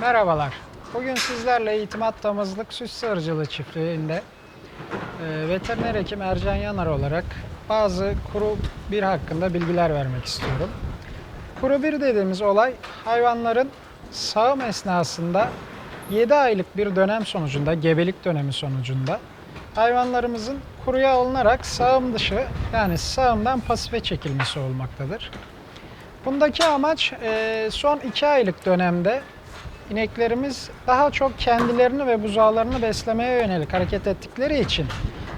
Merhabalar. Bugün sizlerle İtimat Damızlık Süs Sığırcılığı çiftliğinde e, veteriner hekim Ercan Yanar olarak bazı kuru bir hakkında bilgiler vermek istiyorum. Kuru bir dediğimiz olay hayvanların sağım esnasında 7 aylık bir dönem sonucunda, gebelik dönemi sonucunda hayvanlarımızın kuruya alınarak sağım dışı yani sağımdan pasife çekilmesi olmaktadır. Bundaki amaç e, son 2 aylık dönemde ineklerimiz daha çok kendilerini ve buzağlarını beslemeye yönelik hareket ettikleri için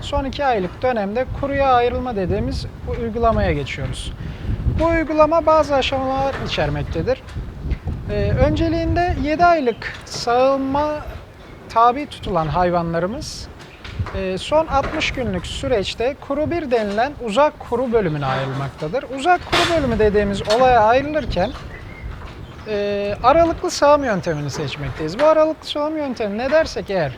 son 2 aylık dönemde kuruya ayrılma dediğimiz bu uygulamaya geçiyoruz. Bu uygulama bazı aşamalar içermektedir. Ee, önceliğinde 7 aylık sağılma tabi tutulan hayvanlarımız e, son 60 günlük süreçte kuru bir denilen uzak kuru bölümüne ayrılmaktadır. Uzak kuru bölümü dediğimiz olaya ayrılırken e, aralıklı sağım yöntemini seçmekteyiz. Bu aralıklı sağım yöntemi ne dersek eğer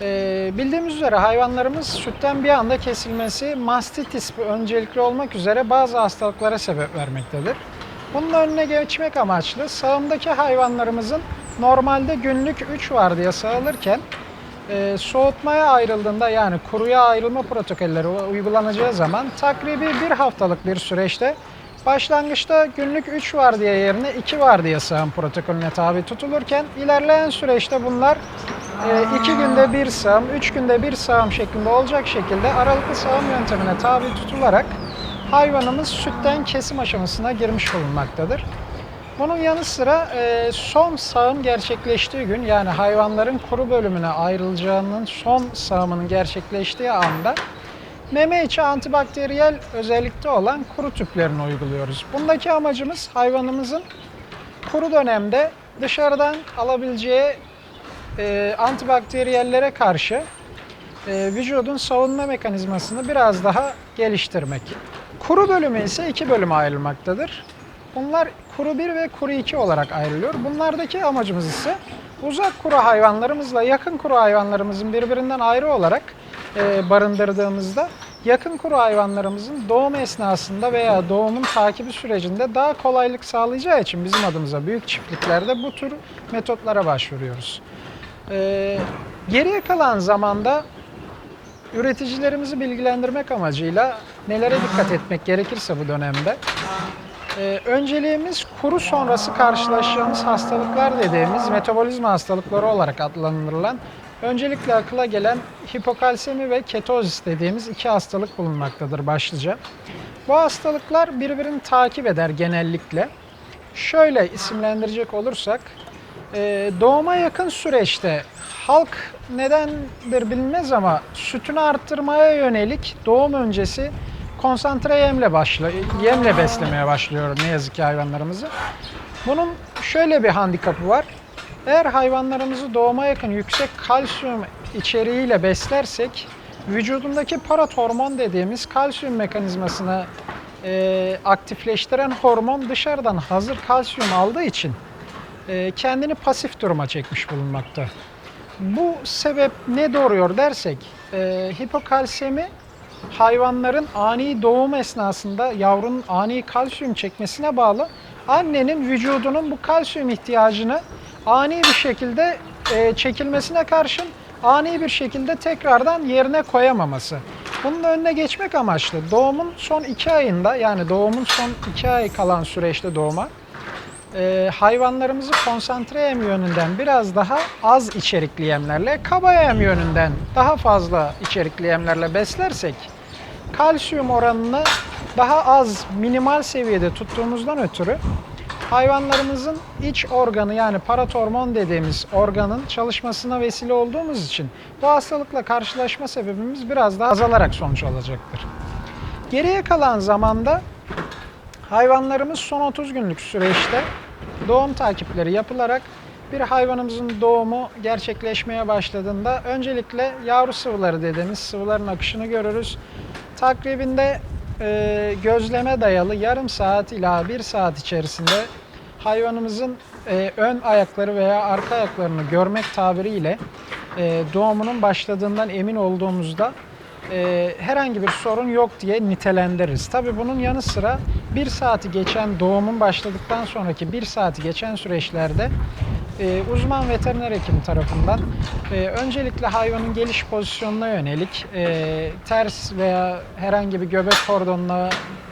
e, bildiğimiz üzere hayvanlarımız sütten bir anda kesilmesi mastitis öncelikli olmak üzere bazı hastalıklara sebep vermektedir. Bunun önüne geçmek amaçlı sağımdaki hayvanlarımızın normalde günlük 3 var diye sağılırken e, soğutmaya ayrıldığında yani kuruya ayrılma protokolleri uygulanacağı zaman takribi bir haftalık bir süreçte başlangıçta günlük 3 var diye yerine 2 var diye sağım protokolüne tabi tutulurken ilerleyen süreçte bunlar 2 günde bir sağım, 3 günde bir sağım şeklinde olacak şekilde aralıklı sağım yöntemine tabi tutularak hayvanımız sütten kesim aşamasına girmiş bulunmaktadır. Bunun yanı sıra e, son sağım gerçekleştiği gün yani hayvanların kuru bölümüne ayrılacağının son sağımının gerçekleştiği anda meme içi antibakteriyel özellikte olan kuru tüplerini uyguluyoruz. Bundaki amacımız hayvanımızın kuru dönemde dışarıdan alabileceği e, antibakteriyellere karşı e, vücudun savunma mekanizmasını biraz daha geliştirmek. Kuru bölümü ise iki bölüme ayrılmaktadır. Bunlar kuru 1 ve kuru 2 olarak ayrılıyor. Bunlardaki amacımız ise uzak kuru hayvanlarımızla yakın kuru hayvanlarımızın birbirinden ayrı olarak e, barındırdığımızda yakın kuru hayvanlarımızın doğum esnasında veya doğumun takibi sürecinde daha kolaylık sağlayacağı için bizim adımıza büyük çiftliklerde bu tür metotlara başvuruyoruz. E, geriye kalan zamanda üreticilerimizi bilgilendirmek amacıyla nelere dikkat etmek gerekirse bu dönemde ee, önceliğimiz kuru sonrası karşılaşacağımız hastalıklar dediğimiz metabolizma hastalıkları olarak adlandırılan öncelikle akıla gelen hipokalsemi ve ketozis dediğimiz iki hastalık bulunmaktadır başlıca. Bu hastalıklar birbirini takip eder genellikle. Şöyle isimlendirecek olursak e, doğuma yakın süreçte halk nedendir bilinmez ama sütünü arttırmaya yönelik doğum öncesi konsantre yemle başla, yemle beslemeye başlıyor ne yazık ki hayvanlarımızı. Bunun şöyle bir handikapı var. Eğer hayvanlarımızı doğuma yakın yüksek kalsiyum içeriğiyle beslersek vücudundaki paratormon dediğimiz kalsiyum mekanizmasını e, aktifleştiren hormon dışarıdan hazır kalsiyum aldığı için e, kendini pasif duruma çekmiş bulunmakta. Bu sebep ne doğuruyor dersek e, hipokalsemi hayvanların ani doğum esnasında yavrunun ani kalsiyum çekmesine bağlı annenin vücudunun bu kalsiyum ihtiyacını ani bir şekilde e, çekilmesine karşın ani bir şekilde tekrardan yerine koyamaması. Bunun önüne geçmek amaçlı doğumun son iki ayında yani doğumun son iki ay kalan süreçte doğuma e, hayvanlarımızı konsantre yem yönünden biraz daha az içerikli yemlerle, kaba yem yönünden daha fazla içerikli yemlerle beslersek kalsiyum oranını daha az, minimal seviyede tuttuğumuzdan ötürü hayvanlarımızın iç organı yani paratormon dediğimiz organın çalışmasına vesile olduğumuz için bu hastalıkla karşılaşma sebebimiz biraz daha azalarak sonuç alacaktır. Geriye kalan zamanda hayvanlarımız son 30 günlük süreçte doğum takipleri yapılarak bir hayvanımızın doğumu gerçekleşmeye başladığında öncelikle yavru sıvıları dediğimiz sıvıların akışını görürüz. Takribinde e, gözleme dayalı yarım saat ila bir saat içerisinde hayvanımızın e, ön ayakları veya arka ayaklarını görmek tabiriyle e, doğumunun başladığından emin olduğumuzda e, herhangi bir sorun yok diye nitelendiririz. Tabii bunun yanı sıra bir saati geçen doğumun başladıktan sonraki bir saati geçen süreçlerde e, uzman veteriner hekim tarafından e, öncelikle hayvanın geliş pozisyonuna yönelik e, ters veya herhangi bir göbek kordonuna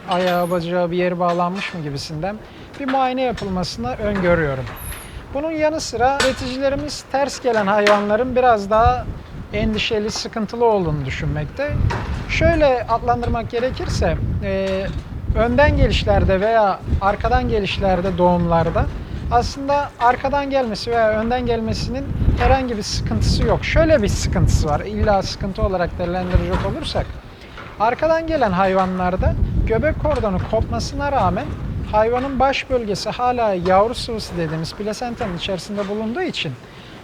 ayağı bacağı bir yeri bağlanmış mı gibisinden bir muayene yapılmasını öngörüyorum. Bunun yanı sıra üreticilerimiz ters gelen hayvanların biraz daha endişeli, sıkıntılı olduğunu düşünmekte. Şöyle adlandırmak gerekirse, e, önden gelişlerde veya arkadan gelişlerde doğumlarda aslında arkadan gelmesi veya önden gelmesinin herhangi bir sıkıntısı yok. Şöyle bir sıkıntısı var. İlla sıkıntı olarak değerlendirecek olursak. Arkadan gelen hayvanlarda göbek kordonu kopmasına rağmen hayvanın baş bölgesi hala yavru sıvısı dediğimiz plasentanın içerisinde bulunduğu için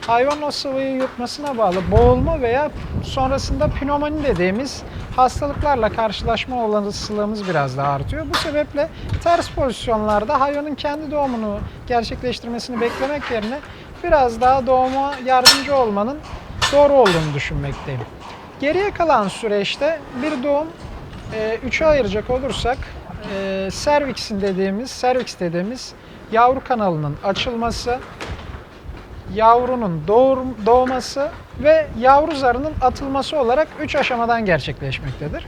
hayvanın o sıvıyı yutmasına bağlı boğulma veya sonrasında pnömoni dediğimiz hastalıklarla karşılaşma olasılığımız biraz daha artıyor. Bu sebeple ters pozisyonlarda hayvanın kendi doğumunu gerçekleştirmesini beklemek yerine biraz daha doğuma yardımcı olmanın doğru olduğunu düşünmekteyim. Geriye kalan süreçte bir doğum e, üçe ayıracak olursak e, servixin dediğimiz, serviks dediğimiz yavru kanalının açılması, yavrunun doğur, doğması ve yavru zarının atılması olarak 3 aşamadan gerçekleşmektedir.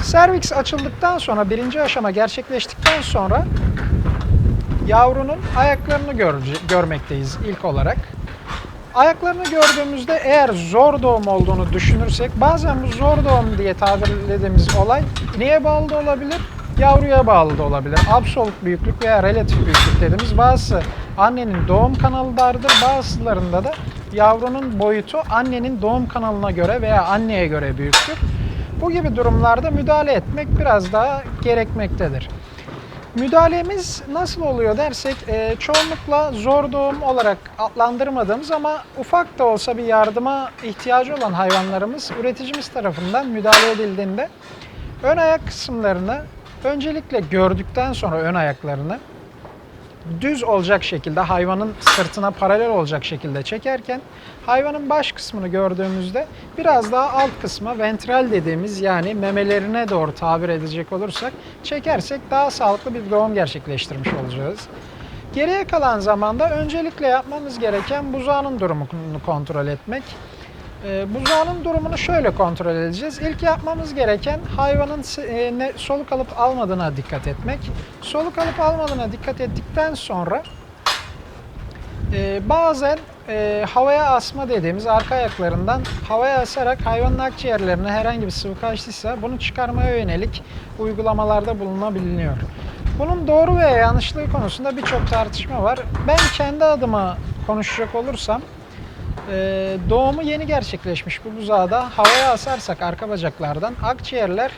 Serviks açıldıktan sonra, birinci aşama gerçekleştikten sonra yavrunun ayaklarını görmekteyiz ilk olarak. Ayaklarını gördüğümüzde eğer zor doğum olduğunu düşünürsek bazen bu zor doğum diye tabirlediğimiz olay neye bağlı da olabilir? Yavruya bağlı da olabilir. Absolut büyüklük veya relatif büyüklük dediğimiz bazı annenin doğum kanalı dardır. Bazılarında da yavrunun boyutu annenin doğum kanalına göre veya anneye göre büyüktür. Bu gibi durumlarda müdahale etmek biraz daha gerekmektedir. Müdahalemiz nasıl oluyor dersek e, çoğunlukla zor doğum olarak adlandırmadığımız ama ufak da olsa bir yardıma ihtiyacı olan hayvanlarımız üreticimiz tarafından müdahale edildiğinde ön ayak kısımlarını öncelikle gördükten sonra ön ayaklarını düz olacak şekilde hayvanın sırtına paralel olacak şekilde çekerken hayvanın baş kısmını gördüğümüzde biraz daha alt kısma ventral dediğimiz yani memelerine doğru tabir edecek olursak çekersek daha sağlıklı bir doğum gerçekleştirmiş olacağız. Geriye kalan zamanda öncelikle yapmamız gereken buzağının durumunu kontrol etmek. Ee, buzağının durumunu şöyle kontrol edeceğiz. İlk yapmamız gereken hayvanın e, soluk alıp almadığına dikkat etmek. Soluk alıp almadığına dikkat ettikten sonra e, bazen e, havaya asma dediğimiz arka ayaklarından havaya asarak hayvanın akciğerlerine herhangi bir sıvı kaçtıysa bunu çıkarmaya yönelik uygulamalarda bulunabiliyor. Bunun doğru veya yanlışlığı konusunda birçok tartışma var. Ben kendi adıma konuşacak olursam ee, doğumu yeni gerçekleşmiş bu buzağda havaya asarsak arka bacaklardan akciğerler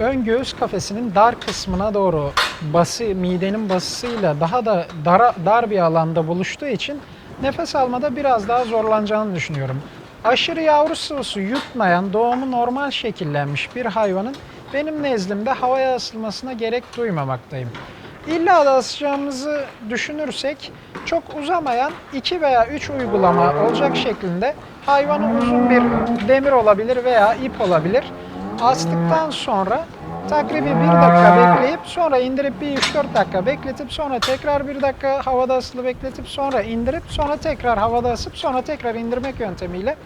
ön göğüs kafesinin dar kısmına doğru bası midenin basısıyla daha da dara, dar bir alanda buluştuğu için nefes almada biraz daha zorlanacağını düşünüyorum. Aşırı yavru sıvısı yutmayan doğumu normal şekillenmiş bir hayvanın benim nezdimde havaya asılmasına gerek duymamaktayım. İlla da asacağımızı düşünürsek çok uzamayan 2 veya 3 uygulama olacak şeklinde hayvanı uzun bir demir olabilir veya ip olabilir. Astıktan sonra takribi 1 dakika bekleyip sonra indirip bir 3-4 dakika bekletip sonra tekrar 1 dakika havada asılı bekletip sonra indirip sonra tekrar havada asıp sonra tekrar indirmek yöntemiyle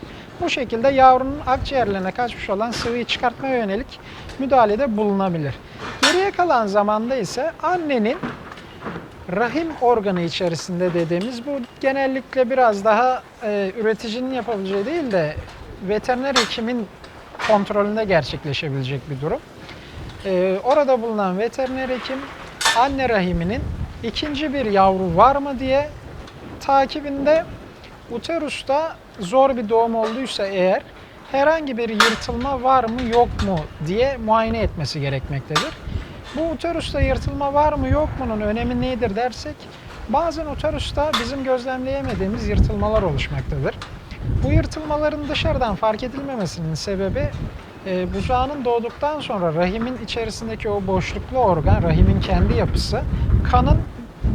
bu şekilde yavrunun akciğerlerine kaçmış olan sıvıyı çıkartmaya yönelik müdahalede bulunabilir. Geriye kalan zamanda ise annenin rahim organı içerisinde dediğimiz bu genellikle biraz daha e, üreticinin yapabileceği değil de veteriner hekimin kontrolünde gerçekleşebilecek bir durum. E, orada bulunan veteriner hekim anne rahiminin ikinci bir yavru var mı diye takibinde uterusta zor bir doğum olduysa eğer herhangi bir yırtılma var mı yok mu diye muayene etmesi gerekmektedir. Bu uterusta yırtılma var mı yok mu'nun önemi nedir dersek bazen uterusta bizim gözlemleyemediğimiz yırtılmalar oluşmaktadır. Bu yırtılmaların dışarıdan fark edilmemesinin sebebi e, buzağının doğduktan sonra rahimin içerisindeki o boşluklu organ, rahimin kendi yapısı kanın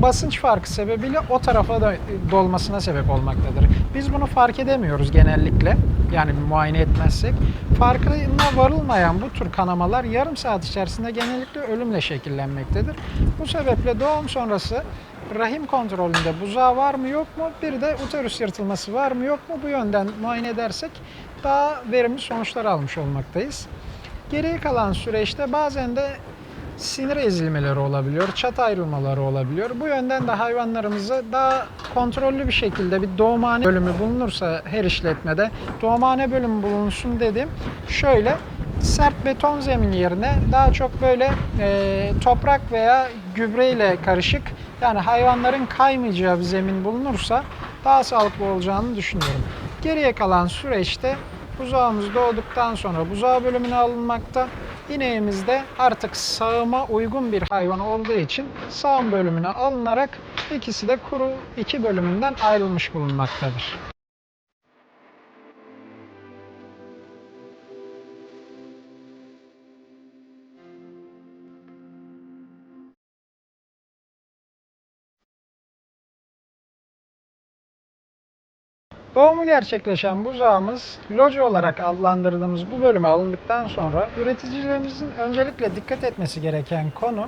basınç farkı sebebiyle o tarafa da dolmasına sebep olmaktadır. Biz bunu fark edemiyoruz genellikle. Yani muayene etmezsek. Farkına varılmayan bu tür kanamalar yarım saat içerisinde genellikle ölümle şekillenmektedir. Bu sebeple doğum sonrası rahim kontrolünde buzağı var mı yok mu bir de uterus yırtılması var mı yok mu bu yönden muayene edersek daha verimli sonuçlar almış olmaktayız. Geriye kalan süreçte bazen de sinir ezilmeleri olabiliyor, çat ayrılmaları olabiliyor. Bu yönden de hayvanlarımızı daha kontrollü bir şekilde bir doğumhane bölümü bulunursa her işletmede doğumhane bölümü bulunsun dedim. Şöyle sert beton zemin yerine daha çok böyle e, toprak veya gübreyle karışık yani hayvanların kaymayacağı bir zemin bulunursa daha sağlıklı olacağını düşünüyorum. Geriye kalan süreçte buzağımız doğduktan sonra buzağı bölümüne alınmakta. İneğimiz de artık sağıma uygun bir hayvan olduğu için sağım bölümüne alınarak ikisi de kuru iki bölümünden ayrılmış bulunmaktadır. Doğumu gerçekleşen buzağımız loji olarak adlandırdığımız bu bölüme alındıktan sonra üreticilerimizin öncelikle dikkat etmesi gereken konu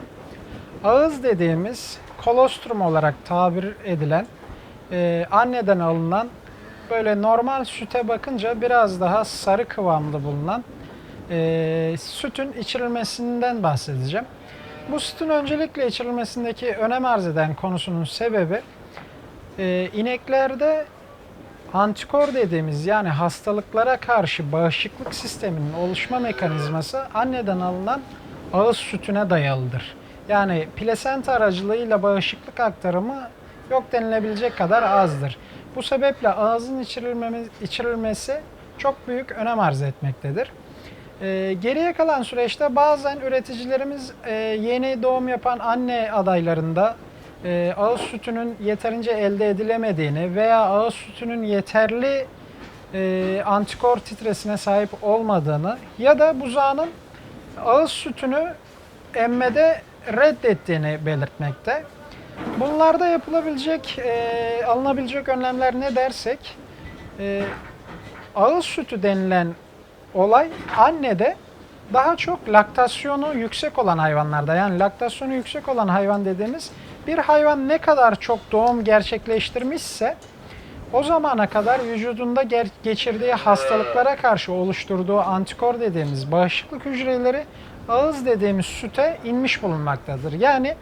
ağız dediğimiz kolostrum olarak tabir edilen e, anneden alınan böyle normal süte bakınca biraz daha sarı kıvamlı bulunan e, sütün içirilmesinden bahsedeceğim. Bu sütün öncelikle içirilmesindeki önem arz eden konusunun sebebi e, ineklerde Antikor dediğimiz yani hastalıklara karşı bağışıklık sisteminin oluşma mekanizması anneden alınan ağız sütüne dayalıdır. Yani plasenta aracılığıyla bağışıklık aktarımı yok denilebilecek kadar azdır. Bu sebeple içirilmemiz, içirilmesi çok büyük önem arz etmektedir. Ee, geriye kalan süreçte bazen üreticilerimiz e, yeni doğum yapan anne adaylarında e, ağız sütünün yeterince elde edilemediğini veya ağız sütünün yeterli e, antikor titresine sahip olmadığını ya da buzağının ağız sütünü emmede reddettiğini belirtmekte. Bunlarda yapılabilecek, e, alınabilecek önlemler ne dersek, e, ağız sütü denilen olay annede daha çok laktasyonu yüksek olan hayvanlarda yani laktasyonu yüksek olan hayvan dediğimiz bir hayvan ne kadar çok doğum gerçekleştirmişse o zamana kadar vücudunda geçirdiği hastalıklara karşı oluşturduğu antikor dediğimiz bağışıklık hücreleri ağız dediğimiz süte inmiş bulunmaktadır. Yani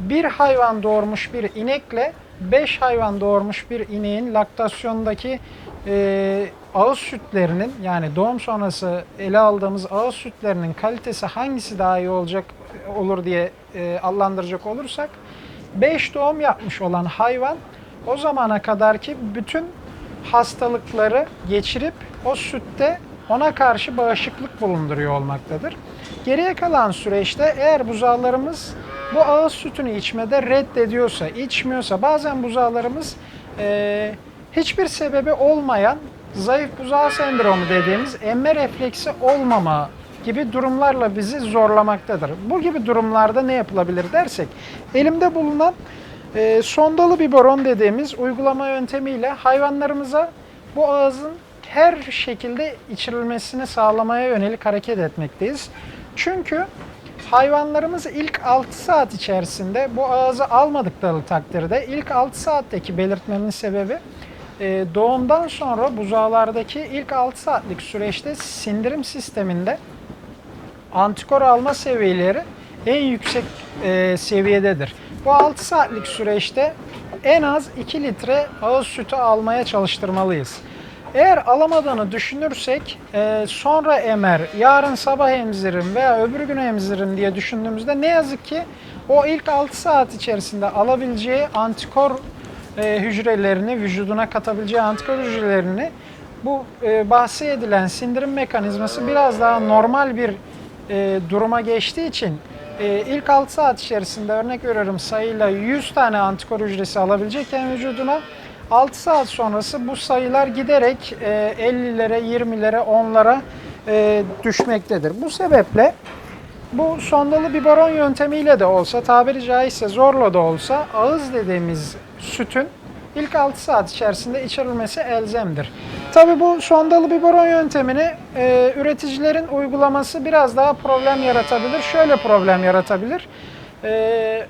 bir hayvan doğurmuş bir inekle 5 hayvan doğurmuş bir ineğin laktasyondaki e, ağız sütlerinin yani doğum sonrası ele aldığımız ağız sütlerinin kalitesi hangisi daha iyi olacak olur diye e, adlandıracak olursak 5 doğum yapmış olan hayvan o zamana kadarki bütün hastalıkları geçirip o sütte ona karşı bağışıklık bulunduruyor olmaktadır. Geriye kalan süreçte eğer buzağlarımız bu ağız sütünü içmede reddediyorsa, içmiyorsa bazen buzağlarımız e, hiçbir sebebi olmayan zayıf buzağı sendromu dediğimiz emme refleksi olmama gibi durumlarla bizi zorlamaktadır. Bu gibi durumlarda ne yapılabilir dersek, elimde bulunan e, sondalı biberon dediğimiz uygulama yöntemiyle hayvanlarımıza bu ağızın her şekilde içirilmesini sağlamaya yönelik hareket etmekteyiz. Çünkü hayvanlarımız ilk 6 saat içerisinde bu ağzı almadıkları takdirde ilk 6 saatteki belirtmemin sebebi e, doğumdan sonra buzağlardaki ilk 6 saatlik süreçte sindirim sisteminde antikor alma seviyeleri en yüksek e, seviyededir. Bu 6 saatlik süreçte en az 2 litre ağız sütü almaya çalıştırmalıyız. Eğer alamadığını düşünürsek e, sonra emer, yarın sabah emzirim veya öbür gün emzirim diye düşündüğümüzde ne yazık ki o ilk 6 saat içerisinde alabileceği antikor e, hücrelerini, vücuduna katabileceği antikor hücrelerini bu e, bahsi edilen sindirim mekanizması biraz daha normal bir e, duruma geçtiği için e, ilk 6 saat içerisinde örnek veriyorum sayıyla 100 tane antikor hücresi alabilecekken vücuduna 6 saat sonrası bu sayılar giderek e, 50'lere, 20'lere, 10'lara e, düşmektedir. Bu sebeple Bu sondalı biberon yöntemiyle de olsa, tabiri caizse zorla da olsa ağız dediğimiz sütün ilk 6 saat içerisinde içerilmesi elzemdir. Tabi bu sondalı biberon yöntemini e, üreticilerin uygulaması biraz daha problem yaratabilir. Şöyle problem yaratabilir. E,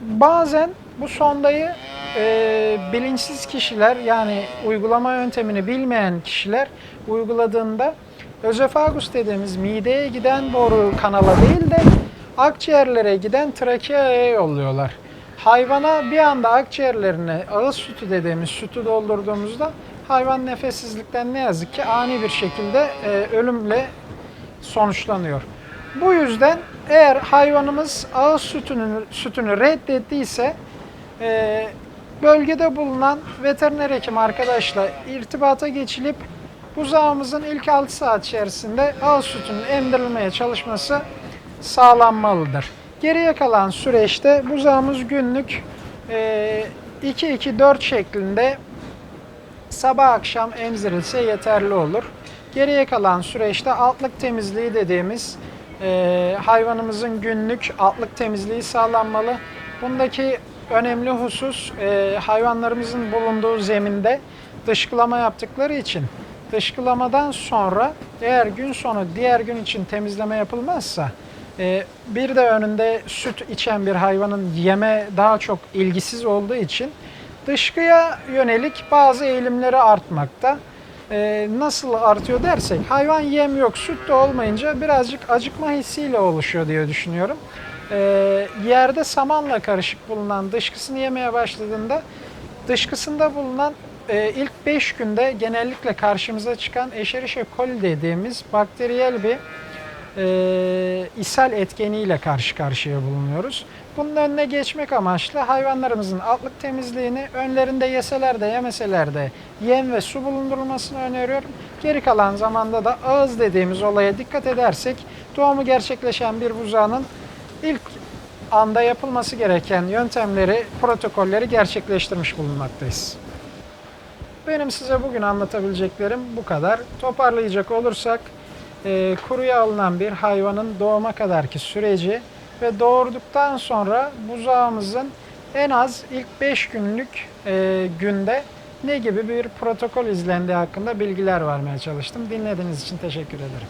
bazen bu sondayı e, bilinçsiz kişiler yani uygulama yöntemini bilmeyen kişiler uyguladığında özefagus dediğimiz mideye giden boru kanala değil de akciğerlere giden trakeaya yolluyorlar. Hayvana bir anda akciğerlerine ağız sütü dediğimiz sütü doldurduğumuzda hayvan nefessizlikten ne yazık ki ani bir şekilde e, ölümle sonuçlanıyor. Bu yüzden eğer hayvanımız ağız sütünü, sütünü reddettiyse e, bölgede bulunan veteriner hekim arkadaşla irtibata geçilip buzağımızın ilk 6 saat içerisinde ağız sütünün emdirilmeye çalışması sağlanmalıdır. Geriye kalan süreçte buzağımız günlük e, 2-2-4 şeklinde sabah akşam emzirilse yeterli olur. Geriye kalan süreçte altlık temizliği dediğimiz e, hayvanımızın günlük altlık temizliği sağlanmalı. Bundaki önemli husus e, hayvanlarımızın bulunduğu zeminde dışkılama yaptıkları için dışkılamadan sonra eğer gün sonu diğer gün için temizleme yapılmazsa e, bir de önünde süt içen bir hayvanın yeme daha çok ilgisiz olduğu için dışkıya yönelik bazı eğilimleri artmakta. Ee, nasıl artıyor dersek hayvan yem yok süt de olmayınca birazcık acıkma hissiyle oluşuyor diye düşünüyorum. Ee, yerde samanla karışık bulunan dışkısını yemeye başladığında dışkısında bulunan e, ilk 5 günde genellikle karşımıza çıkan Escherichia coli dediğimiz bakteriyel bir e, ishal etkeniyle karşı karşıya bulunuyoruz. Bunun önüne geçmek amaçlı hayvanlarımızın altlık temizliğini önlerinde yeseler de yemeseler de yem ve su bulundurulmasını öneriyorum. Geri kalan zamanda da ağız dediğimiz olaya dikkat edersek doğumu gerçekleşen bir buzağının ilk anda yapılması gereken yöntemleri, protokolleri gerçekleştirmiş bulunmaktayız. Benim size bugün anlatabileceklerim bu kadar. Toparlayacak olursak e, kuruya alınan bir hayvanın doğuma kadarki süreci ve doğurduktan sonra buzağımızın en az ilk 5 günlük e, günde ne gibi bir protokol izlendiği hakkında bilgiler vermeye çalıştım. Dinlediğiniz için teşekkür ederim.